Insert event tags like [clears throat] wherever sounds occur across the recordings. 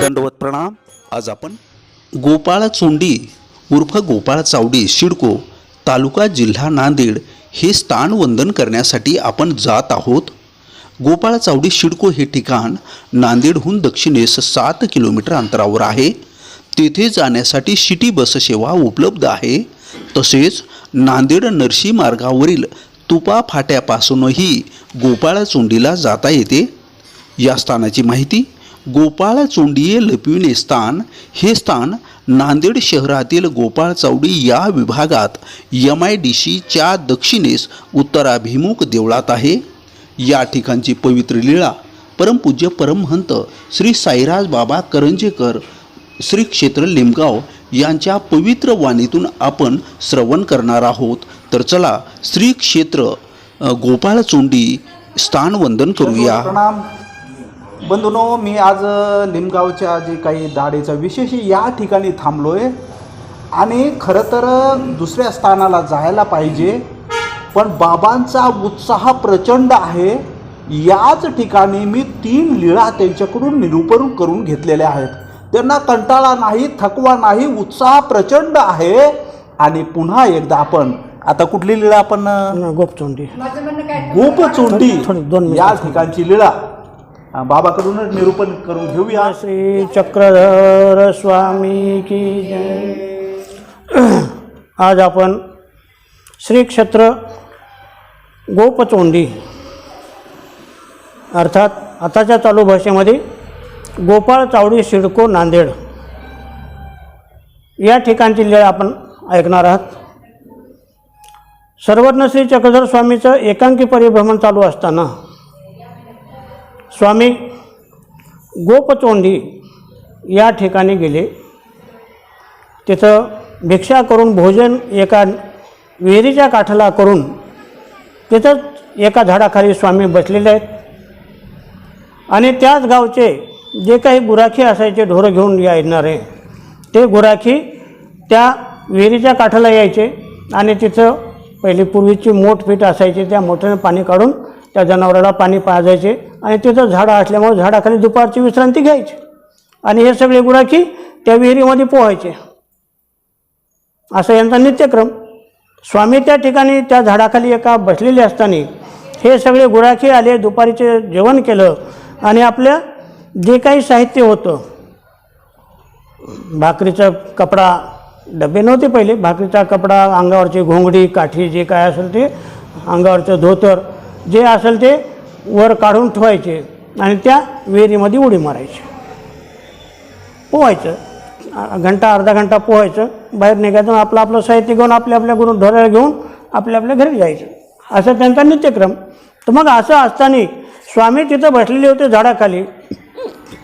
दंडवत प्रणाम. आज आपण गोपाळ चोंडी उर्फ गोपाळ चावडी शिडको तालुका जिल्हा नांदेड हे स्थान वंदन करण्यासाठी आपण जात आहोत. गोपाळ चावडी शिडको हे ठिकाण नांदेडहून दक्षिणेस सात किलोमीटर अंतरावर आहे. तेथे जाण्यासाठी सिटी बस सेवा उपलब्ध आहे. तसेच नांदेड नरशी मार्गावरील तुपा फाट्यापासूनही गोपाळचोंडीला जाता येते. या स्थानाची माहिती गोपाळचोंडीये लपविणे स्थान. हे स्थान नांदेड शहरातील गोपाळचौडी या विभागात एम आय डी सीच्या दक्षिणेस उत्तराभिमुख देवळात आहे. या ठिकाणची पवित्र लीळा परमपूज्य परमहंत श्री साईराज बाबा करंजेकर श्री क्षेत्र लिमगाव यांच्या पवित्र वाणीतून आपण श्रवण करणार आहोत. तर चला श्री क्षेत्र गोपाळ चोंडी स्थान वंदन करूया. प्रणाम. बंधुनो मी आज निमगावच्या लिमगावच्या जे काही दाढेचा विशेष या ठिकाणी थांबलो आहे आणि खरं तर दुसऱ्या स्थानाला जायला पाहिजे. पण बाबांचा उत्साह प्रचंड आहे. याच ठिकाणी मी तीन लीळा त्यांच्याकडून निरूपण करून घेतलेल्या आहेत. त्यांना कंटाळा नाही थकवा नाही उत्साह प्रचंड आहे. आणि पुन्हा एकदा आपण आता कुठली लीळा आपण गोपचोंडी गोपचोंडी थोडी दोन मिनिटं. या ठिकाणची लीळा. अ, बाबाकडूनच निरूपण करून घेऊया. श्री चक्रधर स्वामी की जय. आज आपण श्री क्षेत्र गोपचोंडी अर्थात आताच्या चालू भाषेमध्ये गोपाळ चावडी सिडको नांदेड या ठिकाणची लीळा आपण ऐकणार आहात. सर्वज्ञ श्री चक्रधर स्वामीचं एकांकी परिभ्रमण चालू असताना स्वामी गोपचोंडी या ठिकाणी गेले. तिथं भिक्षा करून भोजन एका विहिरीच्या काठाला करून तिथंच एका झाडाखाली स्वामी बसलेले आहेत. आणि त्याच गावचे जे काही गुराखी असायचे ढोरं घेऊन येणारे ते गुराखी त्या विहिरीच्या काठाला यायचे आणि तिथं पहिली पूर्वीची मोठ पीठ असायची त्या मोठ्याने पाणी काढून त्या जनावराला पाणी पाजायचे आणि तिथं झाडं असल्यामुळे झाडाखाली दुपारची विश्रांती घ्यायची. आणि हे सगळे गुराखी त्या विहिरीमध्ये पोहायचे. असा यांचा नित्यक्रम. स्वामी त्या ठिकाणी त्या झाडाखाली एका बसलेले असताना हे सगळे गुराखी आले दुपारीचे जेवण केलं आणि आपल्या जे काही साहित्य होतं भाकरीचा कपडा डबे नव्हते पहिले. भाकरीचा कपडा अंगावरचे घोंगडी काठी जे काय असेल ते अंगावरचं धोतर जे असेल ते वर काढून ठेवायचे आणि त्या विहिरीमध्ये उडी मारायची. पोहायचं. घंटा अर्धा घंटा पोहायचं. बाहेर निघायचं आपलं आपलं साहित्य घेऊन आपल्या आपल्या गुरु ढोऱ्याला घेऊन आपल्या आपल्या घरी जायचं. असं त्यांचा नित्यक्रम. तर मग असं असताना स्वामी तिथं बसलेले होते झाडाखाली.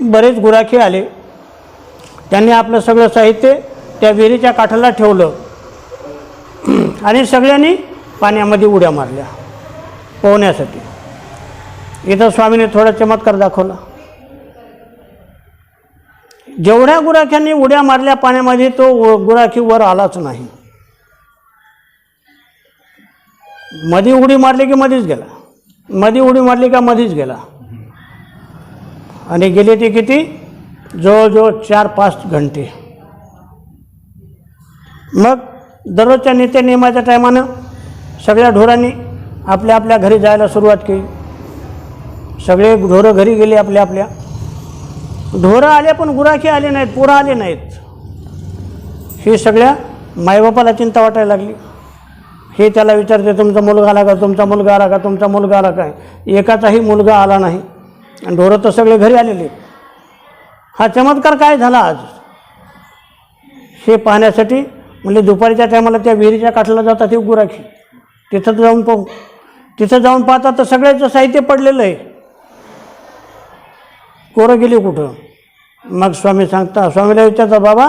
बरेच गुराखी आले. त्यांनी आपलं सगळं साहित्य त्या विहिरीच्या काठाला ठेवलं. आणि सगळ्यांनी पाण्यामध्ये उड्या मारल्या पोहण्यासाठी. इथं स्वामीने थोडा चमत्कार दाखवला. जेवढ्या गुराख्यांनी उड्या मारल्या पाण्यामध्ये तो गुराखी वर आलाच नाही. मधी उडी मारली की मधीच गेला. मधी उडी मारली का मधीच गेला. आणि गेले ते किती? जवळजवळ चार पाच घंटे. मग दररोजच्या नित्यनियमाच्या टायमानं सगळ्या ढोरांनी आपल्या आपल्या घरी जायला सुरुवात केली. सगळे ढोरं घरी गेले आपल्या आपल्या. ढोरं आले पण गुराखी आले नाहीत पोरं आले नाहीत. हे सगळ्या मायबापाला चिंता वाटायला लागली. हे त्याला विचारते तुमचा मुलगा आला का? तुमचा मुलगा आला का? तुमचा मुलगा आला काय? एकाचाही मुलगा आला नाही. आणि ढोरं तर सगळे घरी आलेले. हा चमत्कार काय झाला आज? हे पाहण्यासाठी म्हणजे दुपारीच्या टायमाला त्या विहिरीच्या काठाला जातात हे गुराखी तिथं जाऊन पाहू. तिथं जाऊन पाहता तर सगळ्याचं साहित्य पडलेलं आहे. पोरं गेली कुठं? मग स्वामी सांगता स्वामीला विचारता बाबा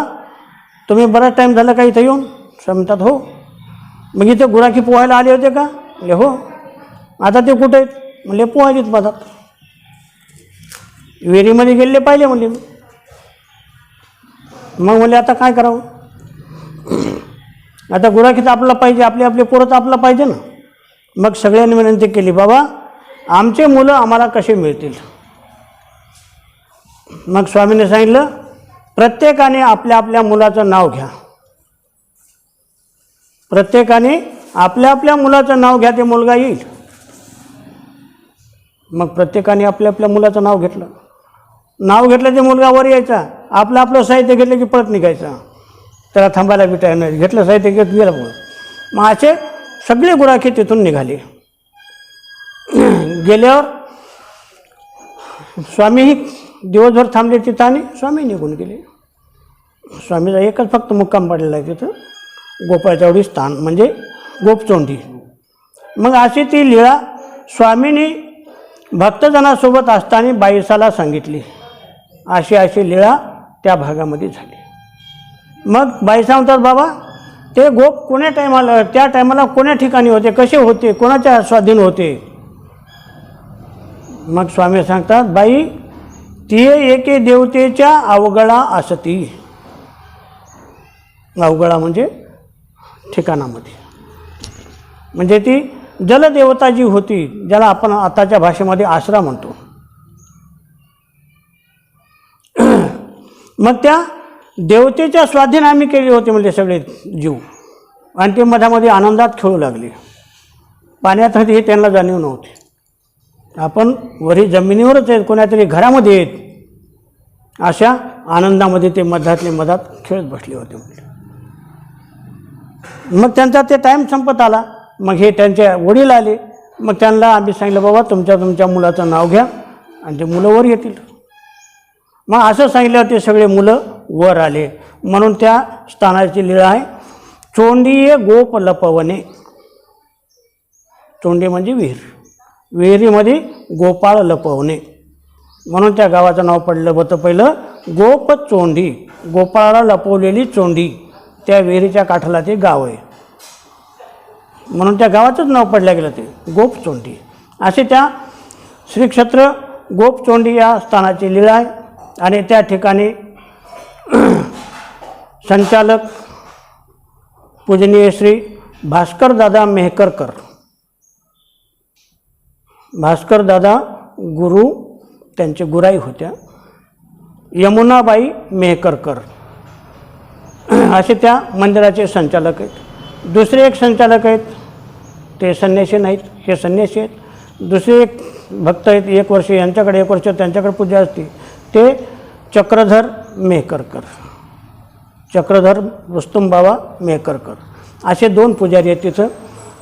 तुम्ही बराच टाईम झाला का इथं येऊन? स्वामी म्हणतात हो. मग इथे गुराखी पोहायला आले होते का? म्हणजे हो. आता ते कुठे आहेत? म्हणले पोहायचेच पाहतात विहिरीमध्ये गेले पाहिले म्हणले. मग म्हणले आता काय करावं? [clears throat] आता गुराखीचं आपला पाहिजे आपली आपली पोरं तर आपलं पाहिजे ना. मग सगळ्यांनी विनंती केली बाबा आमचे मुलं आम्हाला कसे मिळतील? मग स्वामीने सांगितलं प्रत्येकाने आपल्या आपल्या मुलाचं नाव घ्या. प्रत्येकाने आपल्या आपल्या मुलाचं नाव घ्या ते मुलगा येईल. मग प्रत्येकाने आपल्या आपल्या मुलाचं नाव घेतलं. नाव घेतलं ते मुलगा वर यायचा. आपलं आपलं साहित्य घेतलं की परत निघायचा. त्याला थांबायला भेटायला नाही. घेतलं साहित्य घेत गेलं पण मग असे सगळे गुराखी तिथून निघाले. [clears throat] गेल्यावर स्वामीही दिवसभर थांबले तिथं आणि स्वामी निघून गेले. स्वामीचा एकच फक्त मुक्काम पडलेला आहे तिथं. गोपाळचावडी स्थान म्हणजे गोपचोंडी मग अशी ती लीळा स्वामींनी भक्तजनासोबत असताना बाईसाला सांगितली. अशी अशी लीळा त्या भागामध्ये झाली. मग बाई सांगतात बाबा ते गोप कोण्या टायमाला त्या टायमाला कोण्या ठिकाणी होते? कसे होते? कोणाच्या स्वाधीन होते? मग स्वामी सांगतात बाई ती एके देवतेच्या अवगळा असती. अवगळा म्हणजे ठिकाणामध्ये. म्हणजे ती जलदेवता जी होती ज्याला आपण आताच्या भाषेमध्ये आसरा म्हणतो. [clears throat] मग त्या देवतेच्या स्वाधीन आम्ही केले होते म्हणजे सगळे जीव. आणि ते मधामध्ये आनंदात खेळू लागले. पाण्यात हे त्यांना जाणीव नव्हते. आपण वरी जमिनीवरच आहेत कोणातरी घरामध्ये आहेत अशा आनंदामध्ये ते मधातले मधात खेळत बसले होते म्हणजे मग त्यांचा ते टाईम संपत आला. मग हे त्यांचे वडील आले. मग त्यांना आम्ही सांगितलं बाबा तुमच्या तुमच्या मुलाचं नाव घ्या आणि ते मुलं वर येतील. मग असं सांगितलं ते सगळे मुलं वर आले. म्हणून त्या स्थानाची लीळा आहे. चोंडीये गोप लपवणे चोंडी म्हणजे विहीर. विहिरीमध्ये गोपाळ लपवणे म्हणून त्या गावाचं नाव पडलं होतं पहिलं. गोप चोंडी. गोपाळाला लपवलेली चोंडी. त्या विहिरीच्या काठाला ते गाव आहे. म्हणून त्या गावाचंच नाव पडलं गेलं ते. गोपचोंडी असे त्या श्रीक्षेत्र गोपचोंडी या स्थानाची लीळा आहे. आणि त्या ठिकाणी संचालक पूजनीय श्री भास्करदादा मेहकरकर. भास्करदादा गुरु त्यांचे गुराई होत्या. यमुनाबाई मेहकरकर. असे त्या मंदिराचे संचालक आहेत. दुसरे एक संचालक आहेत ते संन्यासी नाहीत हे संन्यासी आहेत. दुसरे एक भक्त आहेत एक वर्ष यांच्याकडे एक वर्ष त्यांच्याकडे पूजा असते. ते चक्रधर मेहकरकर. चक्रधर रुस्तुमबाबा मेहकरकर. असे दोन पुजारी आहेत तिथं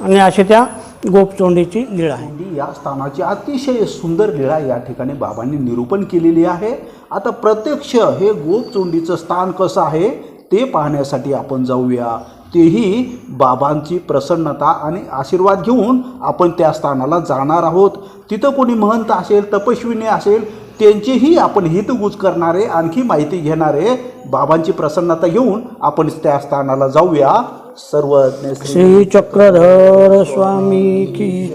आणि असे त्या गोपचोंडीची लीळा आहे. या स्थानाची अतिशय सुंदर लीळा या ठिकाणी बाबांनी निरूपण केलेली आहे. आता प्रत्यक्ष हे गोपचोंडीचं स्थान कसं आहे ते पाहण्यासाठी आपण जाऊया. तेही बाबांची प्रसन्नता आणि आशीर्वाद घेऊन आपण त्या स्थानाला जाणार आहोत. तिथं कोणी महंत असेल तपस्विनी असेल त्यांचीही आपण हितगुज करणारे आणखी माहिती घेणारे बाबांची प्रसन्नता घेऊन आपण त्या स्थानाला जाऊया. सर्वज्ञ श्री चक्रधर स्वामी की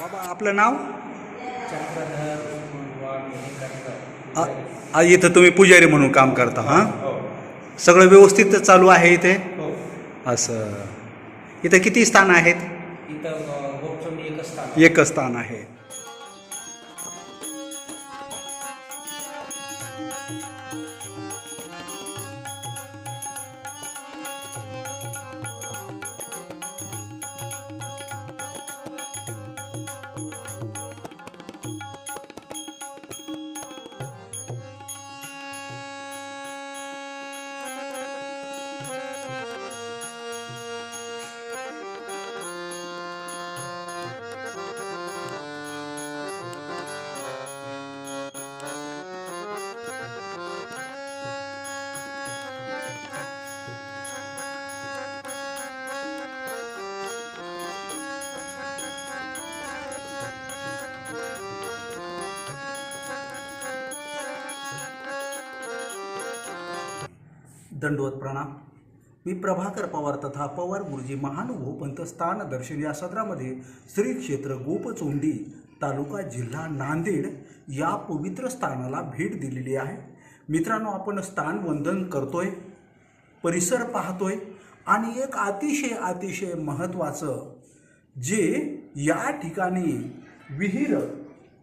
बाबा आपलं नाव? आ- इथं तुम्ही पुजारी म्हणून काम करता हां? सगळं व्यवस्थित चालू आहे इथे? असं. इथं किती स्थान आहेत? इथं गोपचोंडी एकच स्थान एकच स्थान आहे. दंडवत प्रणाम मी प्रभाकर पवार तथा पवार गुरुजी महानुभव पंत स्थान दर्शन या सदरामध्ये श्री क्षेत्र गोपचोंडी तालुका जिल्हा नांदेड या पवित्र स्थानाला भेट दिलेली आहे. मित्रांनो आपण स्थान वंदन करतोय परिसर पाहतोय आणि एक अतिशय अतिशय महत्त्वाचं जे या ठिकाणी विहीर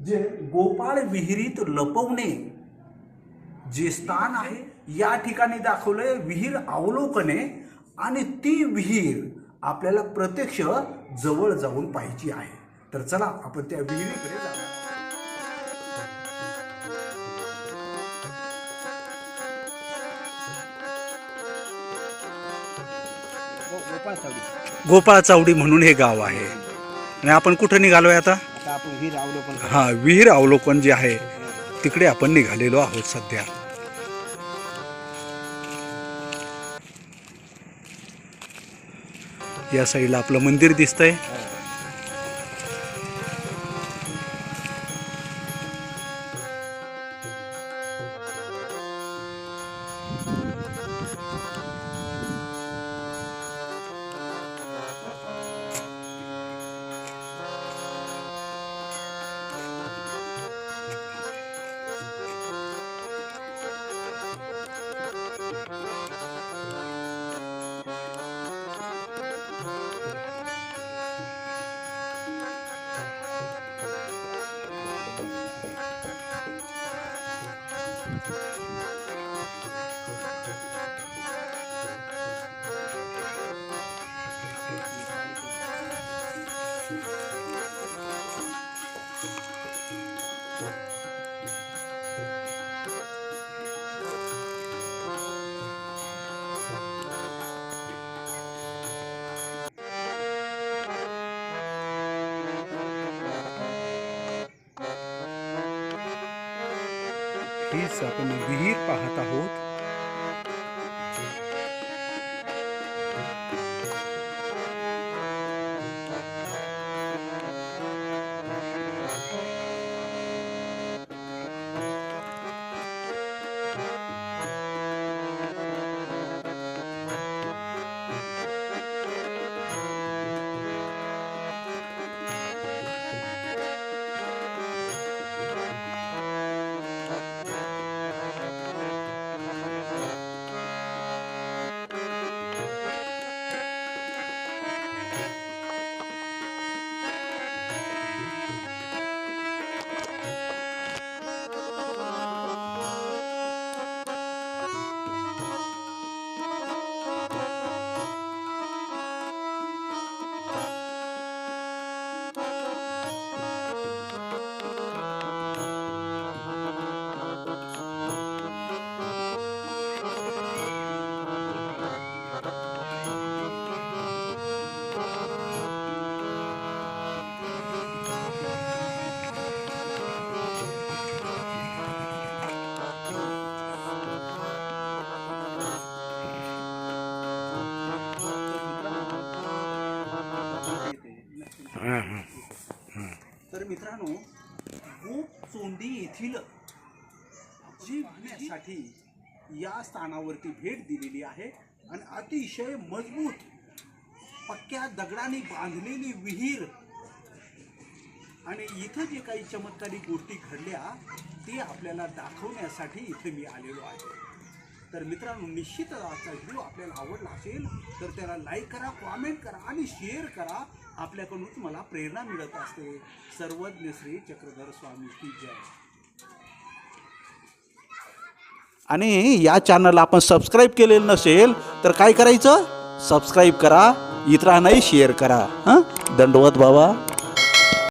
जे गोपाळ विहिरीत लपवणे जे स्थान आहे या ठिकाणी दाखवलंय विहीर अवलोकने आणि ती विहीर आपल्याला प्रत्यक्ष जवळ जाऊन पाहिजे आहे. तर चला आपण त्या विहिरीकडे जाऊया. गोपाळ चावडी गोपाळ चावडी म्हणून हे गाव आहे. आणि आपण कुठं निघालोय आता. हा विहीर अवलोकन जे आहे तिकडे आपण निघालेलो आहोत सध्या. या साईडला आपलं मंदिर दिसतंय. आपण विहीर पाहत आहोत. मित्रांनो गोप चोंडी येथील जी पाहण्यासाठी या स्थानावरती भेट दिलेली आहे आणि अतिशय मजबूत पक्क्या दगडाने बांधलेली विहीर. आणि इथं जे काही चमत्कारिक गोष्टी घडल्या ते आपल्याला दाखवण्यासाठी इथे मी आलेलो आहे. तर मित्रांनो निश्चितच आजचा व्हिडिओ आपल्याला आवडला असेल तर त्याला लाईक करा कॉमेंट करा आणि शेअर करा. आपल्याकडूनच मला प्रेरणा मिळत असते. सर्वज्ञ श्री चक्रधर स्वामी की जय. आणि या चॅनलला आपण सबस्क्राईब केलेलं नसेल तर काय करायचं? सबस्क्राईब करा इतरांनाही शेअर करा. हां? दंडवत बाबा.